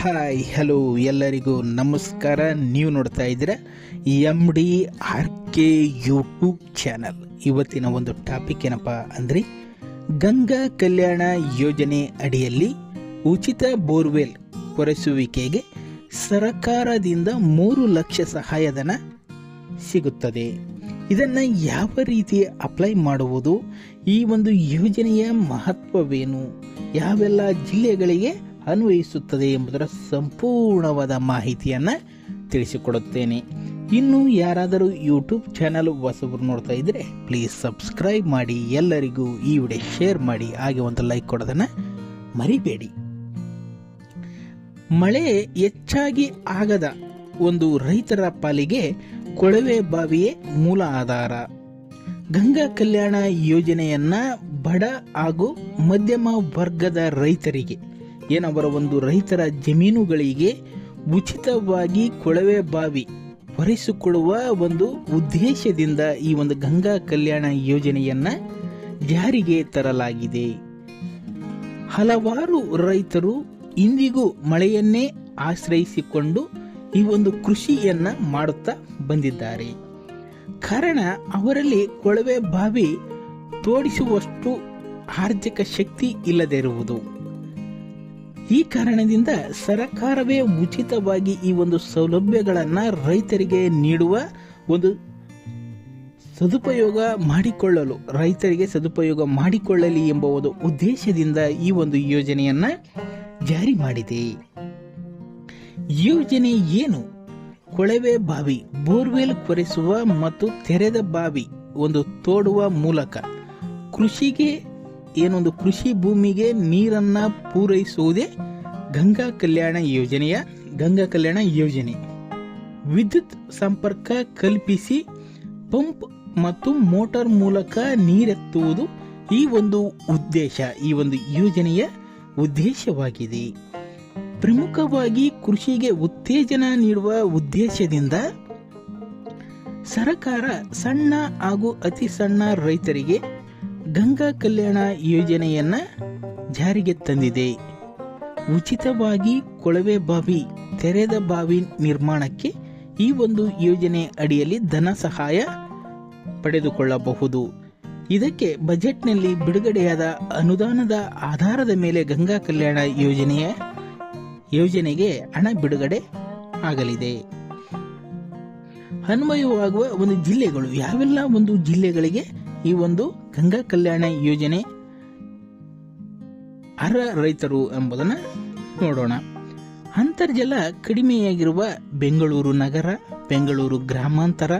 Hi, hello, ಎಲ್ಲರಿಗೂ ನಮಸ್ಕಾರ. ನೀವು ನೋಡ್ತಾ ಇದ್ದೀರ M D R K YouTube channel ಇವತ್ತಿನ ಒಂದು ಟಾಪಿಕ್ ಏನಪ್ಪ ಅಂದರೆ ಗಂಗಾ ಕಲ್ಯಾಣ ಯೋಜನೆ ಅಡಿಯಲ್ಲಿ ಉಚಿತ ಬೋರ್ವೆಲ್ ಕೊರೆಸುವಿಕೆಗೆ ಸರಕಾರದಿಂದ ಮೂರು ಲಕ್ಷ ಸಹಾಯಧನ ಸಿಗುತ್ತದೆ. ಇದನ್ನು ಯಾವ ರೀತಿ ಅಪ್ಲೈ ಮಾಡುವುದು? ಈ ಒಂದು ಯೋಜನೆಯ ಮಹತ್ವವೇನು? ಯಾವೆಲ್ಲ ಜಿಲ್ಲೆಗಳಿಗೆ ಅನ್ವಯಿಸುತ್ತದೆ ಎಂಬುದರ ಸಂಪೂರ್ಣವಾದ ಮಾಹಿತಿಯನ್ನು ತಿಳಿಸಿಕೊಡುತ್ತೇನೆ. ಇನ್ನು ಯಾರಾದರೂ ಯೂಟ್ಯೂಬ್ ಚಾನಲ್ ಹೊಸಬ್ರು ನೋಡ್ತಾ ಇದ್ದರೆ ಪ್ಲೀಸ್ ಸಬ್ಸ್ಕ್ರೈಬ್ ಮಾಡಿ, ಎಲ್ಲರಿಗೂ ಈ ವಿಡಿಯೋ ಶೇರ್ ಮಾಡಿ, ಹಾಗೆ ಒಂದು ಲೈಕ್ ಕೊಡೋದನ್ನು ಮರಿಬೇಡಿ. ಮಳೆ ಹೆಚ್ಚಾಗಿ ಆಗದ ಒಂದು ರೈತರ ಪಾಲಿಗೆ ಕೊಳವೆ ಬಾವಿಯೇ ಮೂಲ ಆಧಾರ. ಗಂಗಾ ಕಲ್ಯಾಣ ಯೋಜನೆಯನ್ನ ಬಡ ಹಾಗೂ ಮಧ್ಯಮ ವರ್ಗದ ರೈತರಿಗೆ ಏನವರ ಒಂದು ರೈತರ ಜಮೀನುಗಳಿಗೆ ಉಚಿತವಾಗಿ ಕೊಳವೆ ಬಾವಿ ಹೊರಿಸಿಕೊಳ್ಳುವ ಒಂದು ಉದ್ದೇಶದಿಂದ ಈ ಒಂದು ಗಂಗಾ ಕಲ್ಯಾಣ ಯೋಜನೆಯನ್ನ ಜಾರಿಗೆ ತರಲಾಗಿದೆ. ಹಲವಾರು ರೈತರು ಇಂದಿಗೂ ಮಳೆಯನ್ನೇ ಆಶ್ರಯಿಸಿಕೊಂಡು ಈ ಒಂದು ಕೃಷಿಯನ್ನ ಮಾಡುತ್ತಾ ಬಂದಿದ್ದಾರೆ. ಕಾರಣ ಅವರಲ್ಲಿ ಕೊಳವೆ ಬಾವಿ ತೋಡಿಸುವಷ್ಟು ಆರ್ಥಿಕ ಶಕ್ತಿ ಇಲ್ಲದಿರುವುದು. ಈ ಕಾರಣದಿಂದ ಸರಕಾರವೇ ಉಚಿತವಾಗಿ ಈ ಒಂದು ಸೌಲಭ್ಯಗಳನ್ನು ರೈತರಿಗೆ ನೀಡುವ ಒಂದು ಸದುಪಯೋಗ ಮಾಡಿಕೊಳ್ಳಲು, ರೈತರಿಗೆ ಸದುಪಯೋಗ ಮಾಡಿಕೊಳ್ಳಲಿ ಎಂಬ ಒಂದು ಉದ್ದೇಶದಿಂದ ಈ ಒಂದು ಯೋಜನೆಯನ್ನ ಜಾರಿ ಮಾಡಿದೆ. ಯೋಜನೆ ಏನು? ಕೊಳವೆ ಬಾವಿ, ಬೋರ್ವೆಲ್ ಕೊರೆಸುವ ಮತ್ತು ತೆರೆದ ಬಾವಿ ಒಂದು ತೋಡುವ ಮೂಲಕ ಕೃಷಿಗೆ ಏನೊಂದು ಕೃಷಿ ಭೂಮಿಗೆ ನೀರನ್ನ ಪೂರೈಸುವುದೇ ಗಂಗಾ ಕಲ್ಯಾಣ ಯೋಜನೆಯ ಗಂಗಾ ಕಲ್ಯಾಣ ಯೋಜನೆ. ವಿದ್ಯುತ್ ಸಂಪರ್ಕ ಕಲ್ಪಿಸಿ ಪಂಪ್ ಮತ್ತು ಮೋಟಾರ್ ಮೂಲಕ ನೀರೆತ್ತುವುದು ಈ ಒಂದು ಉದ್ದೇಶ, ಈ ಒಂದು ಯೋಜನೆಯ ಉದ್ದೇಶವಾಗಿದೆ. ಪ್ರಮುಖವಾಗಿ ಕೃಷಿಗೆ ಉತ್ತೇಜನ ನೀಡುವ ಉದ್ದೇಶದಿಂದ ಸರ್ಕಾರ ಸಣ್ಣ ಹಾಗೂ ಅತಿ ಸಣ್ಣ ರೈತರಿಗೆ ಗಂಗಾ ಕಲ್ಯಾಣ ಯೋಜನೆಯನ್ನ ಜಾರಿಗೆ ತಂದಿದೆ. ಉಚಿತವಾಗಿ ಕೊಳವೆ ಬಾವಿ, ತೆರೆದ ಬಾವಿ ನಿರ್ಮಾಣಕ್ಕೆ ಈ ಒಂದು ಯೋಜನೆ ಅಡಿಯಲ್ಲಿ ಧನ ಸಹಾಯ ಪಡೆದುಕೊಳ್ಳಬಹುದು. ಇದಕ್ಕೆ ಬಜೆಟ್ನಲ್ಲಿ ಬಿಡುಗಡೆಯಾದ ಅನುದಾನದ ಆಧಾರದ ಮೇಲೆ ಗಂಗಾ ಕಲ್ಯಾಣ ಯೋಜನೆಯ ಯೋಜನೆಗೆ ಹಣ ಬಿಡುಗಡೆ ಆಗಲಿದೆ. ಅನ್ವಯವಾಗುವ ಒಂದು ಜಿಲ್ಲೆಗಳು, ಯಾವೆಲ್ಲ ಒಂದು ಜಿಲ್ಲೆಗಳಿಗೆ ಈ ಒಂದು ಗಂಗಾ ಕಲ್ಯಾಣ ಯೋಜನೆ ಅರ್ಹ ರೈತರು ಎಂಬುದನ್ನು ನೋಡೋಣ. ಅಂತರ್ಜಲ ಕಡಿಮೆಯಾಗಿರುವ ಬೆಂಗಳೂರು ನಗರ, ಬೆಂಗಳೂರು ಗ್ರಾಮಾಂತರ,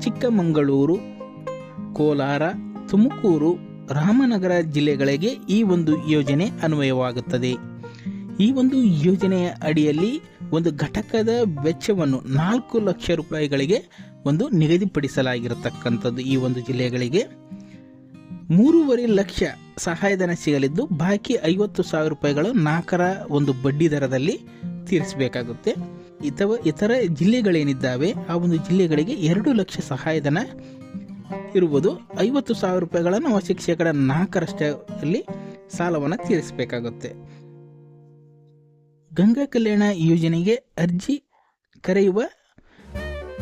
ಚಿಕ್ಕಮಗಳೂರು, ಕೋಲಾರ, ತುಮಕೂರು, ರಾಮನಗರ ಜಿಲ್ಲೆಗಳಿಗೆ ಈ ಒಂದು ಯೋಜನೆ ಅನ್ವಯವಾಗುತ್ತದೆ. ಈ ಒಂದು ಯೋಜನೆಯ ಅಡಿಯಲ್ಲಿ ಒಂದು ಘಟಕದ ವೆಚ್ಚವನ್ನು ನಾಲ್ಕು ಲಕ್ಷ ರೂಪಾಯಿಗಳಿಗೆ ಒಂದು ನಿಗದಿಪಡಿಸಲಾಗಿರತಕ್ಕಂಥದ್ದು ಈ ಒಂದು ಜಿಲ್ಲೆಗಳಿಗೆ. ಮೂರುವರೆ ಲಕ್ಷ ಸಹಾಯಧನ ಸಿಗಲಿದ್ದು ಬಾಕಿ ಐವತ್ತು ಸಾವಿರ ರೂಪಾಯಿಗಳು ನಾಲ್ಕರ ಒಂದು ಬಡ್ಡಿ ದರದಲ್ಲಿ ತೀರಿಸಬೇಕಾಗುತ್ತೆ. ಅಥವಾ ಇತರ ಜಿಲ್ಲೆಗಳೇನಿದ್ದಾವೆ, ಆ ಒಂದು ಜಿಲ್ಲೆಗಳಿಗೆ ಎರಡು ಲಕ್ಷ ಸಹಾಯಧನ ಇರುವುದು ಐವತ್ತು ಸಾವಿರ ರೂಪಾಯಿಗಳನ್ನು ವಾರ್ಷಿಕ ಶೇಕಡ ನಾಲ್ಕರಷ್ಟಲ್ಲಿ ಸಾಲವನ್ನು ತೀರಿಸಬೇಕಾಗುತ್ತೆ. ಗಂಗಾ ಕಲ್ಯಾಣ ಯೋಜನೆಗೆ ಅರ್ಜಿ ಕರೆಯುವ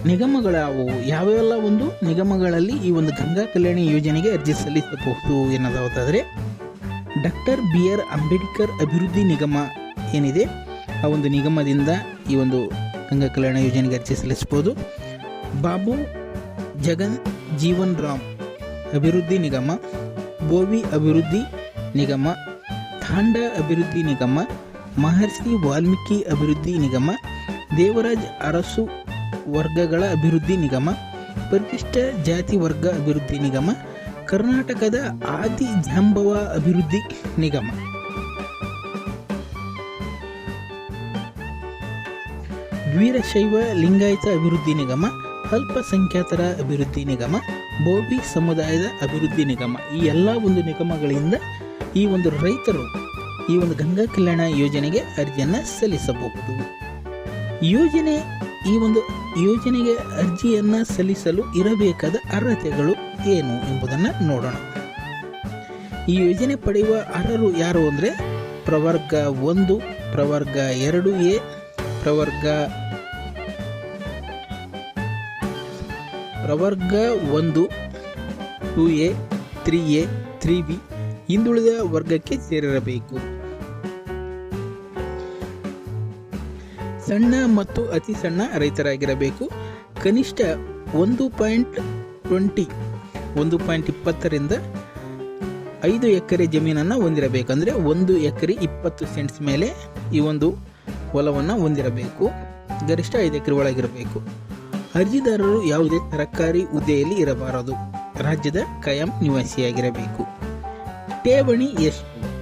ನಿಗಮಗಳಾವುವು ಯಾವೆಲ್ಲ ಒಂದು? ನಿಗಮಗಳಲ್ಲಿ ಈ ಒಂದು ಗಂಗಾ ಕಲ್ಯಾಣ ಯೋಜನೆಗೆ ಅರ್ಜಿ ಸಲ್ಲಿಸಬಹುದು ಎನ್ನೋದಾದರೆ ಡಾಕ್ಟರ್ ಬಿ ಆರ್ ಅಂಬೇಡ್ಕರ್ ಅಭಿವೃದ್ಧಿ ನಿಗಮ ಏನಿದೆ, ಆ ಒಂದು ನಿಗಮದಿಂದ ಈ ಒಂದು ಗಂಗಾ ಕಲ್ಯಾಣ ಯೋಜನೆಗೆ ಅರ್ಜಿ ಸಲ್ಲಿಸಬಹುದು. ಬಾಬು ಜಗನ್ ಜೀವನ್ ರಾಮ್ ಅಭಿವೃದ್ಧಿ ನಿಗಮ, ಬೋವಿ ಅಭಿವೃದ್ಧಿ ನಿಗಮ ತಾಂಡ ಅಭಿವೃದ್ಧಿ ನಿಗಮ, ಮಹರ್ಷಿ ವಾಲ್ಮೀಕಿ ಅಭಿವೃದ್ಧಿ ನಿಗಮ, ದೇವರಾಜ್ ಅರಸು ವರ್ಗಗಳ ಅಭಿವೃದ್ಧಿ ನಿಗಮ, ಪರಿಶಿಷ್ಟ ಜಾತಿ ವರ್ಗ ಅಭಿವೃದ್ಧಿ ನಿಗಮ, ಕರ್ನಾಟಕದ ಆದಿ ಜಾಂಬವ ಅಭಿವೃದ್ಧಿ ನಿಗಮ. ವೀರಶೈವ ಲಿಂಗಾಯತ ಅಭಿವೃದ್ಧಿ ನಿಗಮ, ಅಲ್ಪಸಂಖ್ಯಾತರ ಅಭಿವೃದ್ಧಿ ನಿಗಮ ಬೋಬಿ ಸಮುದಾಯದ ಅಭಿವೃದ್ಧಿ ನಿಗಮ. ಈ ಎಲ್ಲ ಒಂದು ನಿಗಮಗಳಿಂದ ಈ ಒಂದು ರೈತರು ಈ ಒಂದು ಗಂಗಾ ಕಲ್ಯಾಣ ಯೋಜನೆಗೆ ಅರ್ಜಿಯನ್ನು ಸಲ್ಲಿಸಬಹುದು. ಯೋಜನೆ ಈ ಒಂದು ಯೋಜನೆಗೆ ಅರ್ಜಿಯನ್ನು ಸಲ್ಲಿಸಲು ಇರಬೇಕಾದ ಅರ್ಹತೆಗಳು ಏನು ಎಂಬುದನ್ನು ನೋಡೋಣ. ಈ ಯೋಜನೆ ಪಡೆಯುವ ಅರ್ಹರು ಯಾರು ಅಂದರೆ ಪ್ರವರ್ಗ ಒಂದು, ಪ್ರವರ್ಗ ಎರಡು ಎ, ಪ್ರವರ್ಗ ಪ್ರವರ್ಗ ಒಂದು, two A, three A, three B ಹಿಂದುಳಿದ ವರ್ಗಕ್ಕೆ ಸೇರಿರಬೇಕು. ಸಣ್ಣ ಮತ್ತು ಅತಿ ಸಣ್ಣ ರೈತರಾಗಿರಬೇಕು. ಕನಿಷ್ಠ ಒಂದು ಪಾಯಿಂಟ್ ಟ್ವೆಂಟಿ, ಒಂದು ಪಾಯಿಂಟ್ ಇಪ್ಪತ್ತರಿಂದ ಐದು ಎಕರೆ ಜಮೀನನ್ನು ಹೊಂದಿರಬೇಕು. ಅಂದರೆ ಒಂದು ಎಕರೆ ಇಪ್ಪತ್ತು ಸೆಂಟ್ಸ್ ಮೇಲೆ ಈ ಒಂದು ಹೊಲವನ್ನು ಹೊಂದಿರಬೇಕು. ಗರಿಷ್ಠ ಐದು ಎಕರೆ ಒಳಗಿರಬೇಕು. ಅರ್ಜಿದಾರರು ಯಾವುದೇ ಸರ್ಕಾರಿ ಹುದ್ದೆಯಲ್ಲಿ ಇರಬಾರದು. ರಾಜ್ಯದ ಕಾಯಂ ನಿವಾಸಿಯಾಗಿರಬೇಕು. ಠೇವಣಿ ಎಷ್ಟು?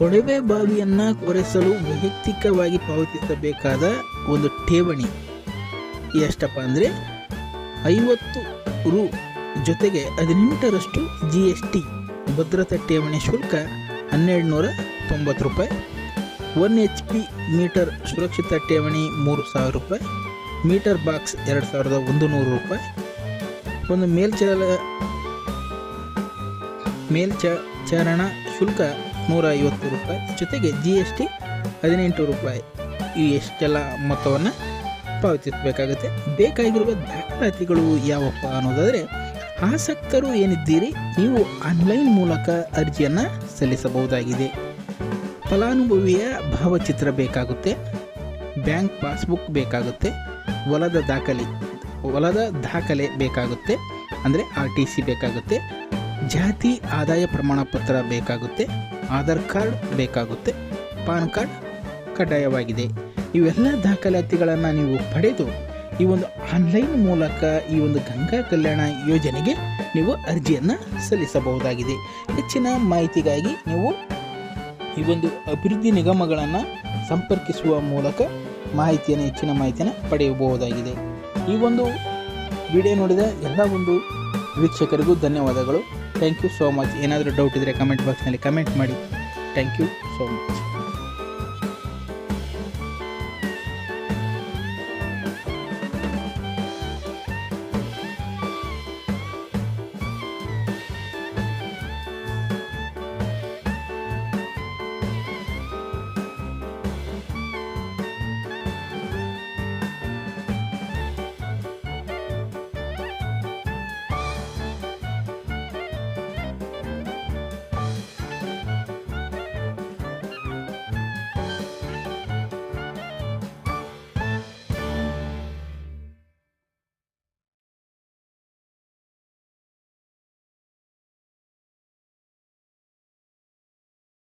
ಕೊಳವೆ ಬಾವಿಯನ್ನ ಕೊರೆಸಲು ವೈಯಕ್ತಿಕವಾಗಿ ಪಾವತಿಸಬೇಕಾದ ಒಂದು ಠೇವಣಿ. ಎಷ್ಟಪ್ಪ ಅಂದರೆ ಐವತ್ತು ರು ಜೊತೆಗೆ ಹದಿನೆಂಟರಷ್ಟು ಜಿ ಎಸ್ ಟಿ, ಭದ್ರತಾ ಠೇವಣಿ ಶುಲ್ಕ ಹನ್ನೆರಡು ನೂರ ತೊಂಬತ್ತು ರೂಪಾಯಿ. ಒನ್ ಎಚ್ ಪಿ ಮೀಟರ್ ಸುರಕ್ಷಿತ ಠೇವಣಿ ಮೂರು ಸಾವಿರ ರೂಪಾಯಿ. ಮೀಟರ್ ಬಾಕ್ಸ್ ಎರಡು ಸಾವಿರದ ಒಂದು ನೂರು ರೂಪಾಯಿ. ಒಂದು ಮೇಲ್ಚಲ ಮೇಲ್ಚಾರಣ ಶುಲ್ಕ ನೂರ ಐವತ್ತು ರೂಪಾಯಿ. ಜೊತೆಗೆ ಜಿ ಎಸ್ ಟಿ ಹದಿನೆಂಟು ರೂಪಾಯಿ. ಈ ಎಷ್ಟೆಲ್ಲ ಮೊತ್ತವನ್ನು ಪಾವತಿಸಬೇಕಾಗುತ್ತೆ? ಬೇಕಾಗಿರುವ ದಾಖಲಾತಿಗಳು ಯಾವಪ್ಪ ಅನ್ನೋದಾದರೆ, ಆಸಕ್ತರು ಏನಿದ್ದೀರಿ? ನೀವು ಆನ್ಲೈನ್ ಮೂಲಕ ಅರ್ಜಿಯನ್ನು ಸಲ್ಲಿಸಬಹುದಾಗಿದೆ. ಫಲಾನುಭವಿಯ ಭಾವಚಿತ್ರ ಬೇಕಾಗುತ್ತೆ. ಬ್ಯಾಂಕ್ ಪಾಸ್ಬುಕ್ ಬೇಕಾಗುತ್ತೆ. ಹೊಲದ ದಾಖಲೆ ಹೊಲದ ದಾಖಲೆ ಬೇಕಾಗುತ್ತೆ. ಅಂದರೆ ಆರ್ ಟಿ ಸಿ ಬೇಕಾಗುತ್ತೆ. ಜಾತಿ ಆದಾಯ ಪ್ರಮಾಣ ಪತ್ರ ಬೇಕಾಗುತ್ತೆ. ಆಧಾರ್ ಕಾರ್ಡ್ ಬೇಕಾಗುತ್ತೆ, ಪಾನ್ ಕಾರ್ಡ್ ಕಡ್ಡಾಯವಾಗಿದೆ. ಇವೆಲ್ಲ ದಾಖಲಾತಿಗಳನ್ನು ನೀವು ಪಡೆದು ಈ ಒಂದು ಆನ್ಲೈನ್ ಮೂಲಕ ಈ ಒಂದು ಗಂಗಾ ಕಲ್ಯಾಣ ಯೋಜನೆಗೆ ನೀವು ಅರ್ಜಿಯನ್ನು ಸಲ್ಲಿಸಬಹುದಾಗಿದೆ. ಹೆಚ್ಚಿನ ಮಾಹಿತಿಗಾಗಿ ನೀವು ಈ ಒಂದು ಅಭಿವೃದ್ಧಿ ನಿಗಮಗಳನ್ನು ಸಂಪರ್ಕಿಸುವ ಮೂಲಕ ಮಾಹಿತಿಯನ್ನು, ಹೆಚ್ಚಿನ ಮಾಹಿತಿಯನ್ನು ಪಡೆಯಬಹುದಾಗಿದೆ. ಈ ಒಂದು ವಿಡಿಯೋ ನೋಡಿದ ಎಲ್ಲ ಒಂದು ವೀಕ್ಷಕರಿಗೂ ಧನ್ಯವಾದಗಳು. ಥ್ಯಾಂಕ್ ಯು ಸೋ ಮಚ್ ಏನಾದರೂ ಡೌಟ್ ಇದ್ದರೆ ಕಮೆಂಟ್ ಬಾಕ್ಸ್ನಲ್ಲಿ ಕಮೆಂಟ್ ಮಾಡಿ. Thank you so much